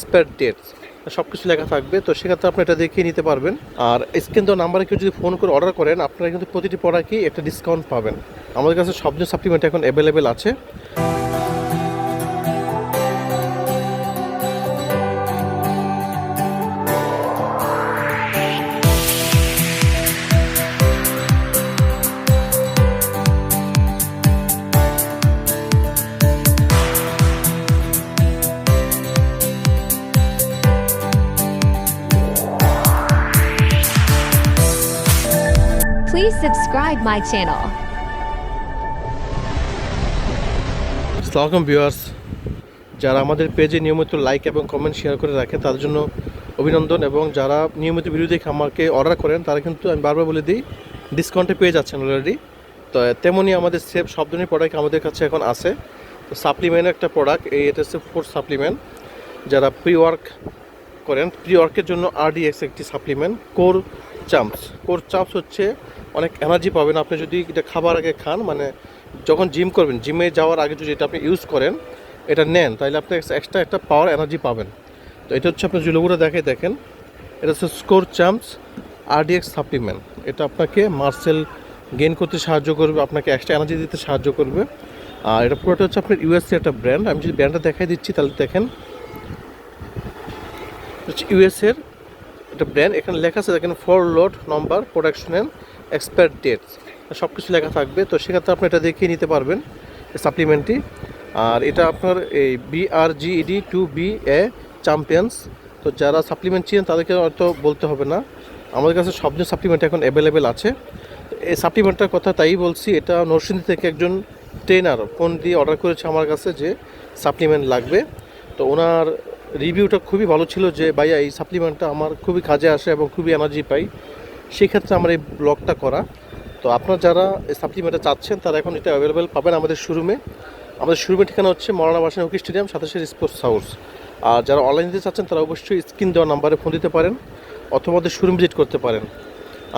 Expire date সব কিছু লেখা থাকবে, তো সেক্ষেত্রে আপনি এটা দেখিয়ে নিতে পারবেন। আর স্ক্রিন তো নাম্বারে কেউ যদি ফোন করে অর্ডার করেন, আপনারা কিন্তু প্রতিটি প্রোডাক্টই একটা ডিসকাউন্ট পাবেন। আমাদের কাছে সব সাপ্লিমেন্ট এখন অ্যাভেলেবেল আছে। Please subscribe my channel. আসসালামাইকুম ভিউয়ার্স। যারা আমাদের পেজে নিয়মিত লাইক এবং কমেন্ট শেয়ার করে রাখে, তাদের জন্য অভিনন্দন এবং যারা নিয়মিত ভিডিও দেখে আমাকে অর্ডার করেন, তারা কিন্তু আমি বারবার বলে দিই ডিসকাউন্টে পেয়ে যাচ্ছেন অলরেডি তো তেমনই আমাদের সেফ সব ধরনের প্রোডাক্ট আমাদের কাছে এখন আছে। তো সাপ্লিমেন্ট একটা প্রোডাক্ট এই এটা হচ্ছে ফোর সাপ্লিমেন্ট যারা প্রি ওয়ার্ক করেন প্রি ওয়ার্কের জন্য আরডিএক্স একটি supplement core champs core champs হচ্ছে অনেক এনার্জি পাবেন। আপনি যদি এটা খাবার আগে খান মানে যখন জিম করবেন জিমে যাওয়ার আগে যদি এটা আপনি ইউজ করেন, এটা নেন, তাহলে আপনি এক্সট্রা একটা পাওয়ার এনার্জি পাবেন। তো এটা হচ্ছে আপনার জুলোগুলো দেখে দেখেন। এটা হচ্ছে স্কোর চাম্পস আরডিএক্স সাপ্লিমেন্ট এটা আপনাকে মার্সেল গেইন করতে সাহায্য করবে, আপনাকে এক্সট্রা এনার্জি দিতে সাহায্য করবে। আর এটা পুরোটা হচ্ছে আপনার ইউএসসি একটা ব্র্যান্ড আমি যদি ব্র্যান্ডটা দেখাই দিচ্ছি, তাহলে দেখেন। হচ্ছে ইউএসের একটা ব্র্যান্ড এখানে লেখা আছে, দেখেন for load number production and expire date সব কিছু লেখা থাকবে। তো সেক্ষেত্রে আপনি এটা দেখিয়ে নিতে পারবেন সাপ্লিমেন্টটি আর এটা আপনার এই BRGED to be a champions তো যারা সাপ্লিমেন্ট চিনেন, তাদেরকে হয়তো বলতে হবে না। আমাদের কাছে সব সাপ্লিমেন্ট এখন অ্যাভেলেবেল আছে। এই সাপ্লিমেন্টটার কথা তাই বলছি, এটা নরসিংদী থেকে একজন ট্রেনার ফোন দিয়ে অর্ডার করেছে আমার কাছে যে সাপ্লিমেন্ট লাগবে। তো ওনার রিভিউটা খুবই ভালো ছিল যে, ভাইয়া, এই সাপ্লিমেন্টটা আমার খুবই কাজে আসে এবং খুবই এনার্জি পাই। সেক্ষেত্রে আমার এই ব্লগটা করা। তো আপনারা যারা এই সাপ্লিমেন্টটা চাচ্ছেন, তারা এখন এটা অ্যাভেলেবেল পাবেন আমাদের শোরুমে আমাদের শোরুমের ঠিকানা হচ্ছে মরানা বাসান হকি স্টেডিয়াম সাতাশের স্পোর্টস হাউস আর যারা অনলাইন দিতে চাচ্ছেন, তারা অবশ্যই স্ক্রিন দেওয়া নাম্বারে ফোন দিতে পারেন, অথবা আমাদের শোরুম ভিজিট করতে পারেন।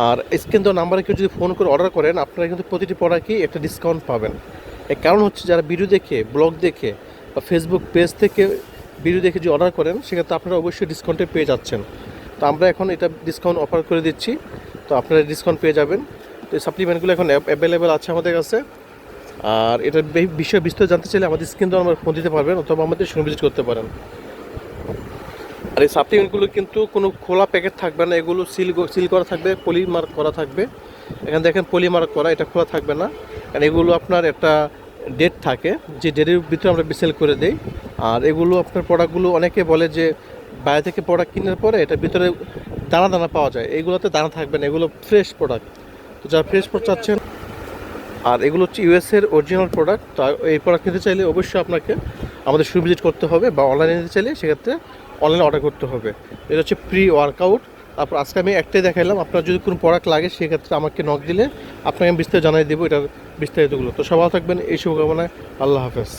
আর স্ক্রিন দেওয়া নাম্বারে কেউ যদি ফোন করে অর্ডার করেন, আপনারা কিন্তু প্রতিটি প্রোডাক্টই একটা ডিসকাউন্ট পাবেন। এর কারণ হচ্ছে যারা ভিডিও দেখে ব্লগ দেখে, বা ফেসবুক পেজ থেকে ভিডিও দেখে যে অর্ডার করেন, সেক্ষেত্রে আপনারা অবশ্যই ডিসকাউন্টে পেয়ে যাচ্ছেন। তো আমরা এখন এটা ডিসকাউন্ট অফার করে দিচ্ছি। তো আপনারা ডিসকাউন্ট পেয়ে যাবেন। তো এই সাপ্লিমেন্টগুলো এখন অ্যাভেলেবেল আছে আমাদের কাছে। আর এটার বিষয়ে বিস্তারিত জানতে চাইলে আমাদের স্ক্রিন তো আমরা ফোন দিতে পারবেন অথবা আমাদের শোরুম ভিজিট করতে পারেন। আর এই সাপ্লিমেন্টগুলো কিন্তু কোনো খোলা প্যাকেট থাকবে না। এগুলো সিল সিল করা থাকবে পলিমার্ক করা থাকবে। এখানে দেখেন পলিমার্ক করা, এটা খোলা থাকবে না। কারণ এগুলো আপনার একটা ডেট থাকে, যে ডেটের ভিতরে আমরা সেল করে দেই। আর এগুলো আপনার প্রোডাক্টগুলো অনেকে বলে যে বাইরে থেকে প্রোডাক্ট কেনার পরে এটার ভিতরে দানা দানা পাওয়া যায়। এগুলোতে দানা থাকবে না, এগুলো ফ্রেশ প্রোডাক্ট তো যারা ফ্রেশ প্রোডাক্ট চাচ্ছেন, আর এগুলো হচ্ছে ইউএসের অরিজিনাল প্রোডাক্ট তা এই প্রোডাক্ট নিতে চাইলে অবশ্যই আপনাকে আমাদের শুরু ভিজিট করতে হবে বা অনলাইনে নিতে চাইলে সেক্ষেত্রে অনলাইনে অর্ডার করতে হবে। এটা হচ্ছে প্রি ওয়ার্কআউট তারপর আজকে আমি একটাই দেখাইলাম, আপনার যদি কোনো প্রোডাক্ট লাগে সেক্ষেত্রে আমাকে নক দিলে আপনাকে আমি বিস্তারিত জানাই দেবো এটার বিস্তারিতগুলো। তো সবাই থাকবেন, এই শুভকামনায় আল্লাহ হাফেজ।